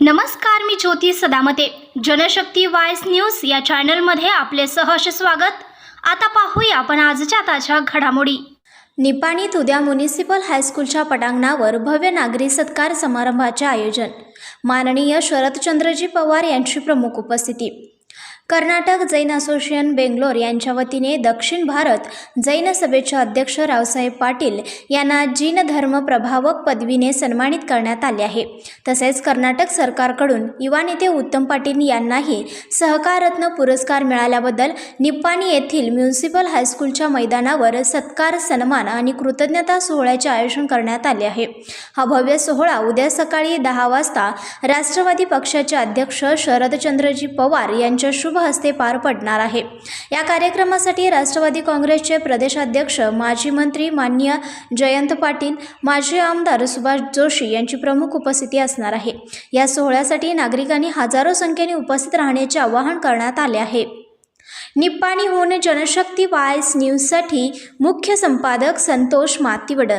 नमस्कार मी ज्योती सदामते. जनशक्ती वायस न्यूज या चॅनलमध्ये आपले सहर्ष स्वागत. आता पाहूया आपण आजच्या ताज्या घडामोडी. निपाणीत उद्या म्युनिसिपल हायस्कूलच्या पटांगणावर भव्य नागरी सत्कार समारंभाचे आयोजन. माननीय शरदचंद्रजी पवार यांची प्रमुख उपस्थिती. कर्नाटक जैन असोसिएशन बेंगलोर यांच्या वतीने दक्षिण भारत जैन सभेचे अध्यक्ष रावसाहेब पाटील यांना जीन धर्म प्रभावक पदवीने सन्मानित करण्यात आले आहे. तसेच कर्नाटक सरकारकडून युवा नेते उत्तम पाटील यांनाही सहकाररत्न पुरस्कार मिळाल्याबद्दल निप्पाणी येथील म्युन्सिपल हायस्कूलच्या मैदानावर सत्कार सन्मान आणि कृतज्ञता सोहळ्याचे आयोजन करण्यात आले आहे. हा भव्य सोहळा उद्या सकाळी दहा वाजता राष्ट्रवादी पक्षाचे अध्यक्ष शरदचंद्रजी पवार यांच्या शुभ हस्ते पार पडणार आहे. या कार्यक्रमासाठी राष्ट्रवादी काँग्रेसचे प्रदेशाध्यक्ष माजी मंत्री माननीय जयंत पाटील माजी आमदार सुभाष जोशी यांची प्रमुख उपस्थिती असणार आहे. या सोहळ्यासाठी नागरिकांनी हजारो संख्येने उपस्थित राहण्याचे आवाहन करण्यात आले आहे. निप्पाणी होऊन जनशक्ती वायस न्यूजसाठी मुख्य संपादक संतोष मातीवडर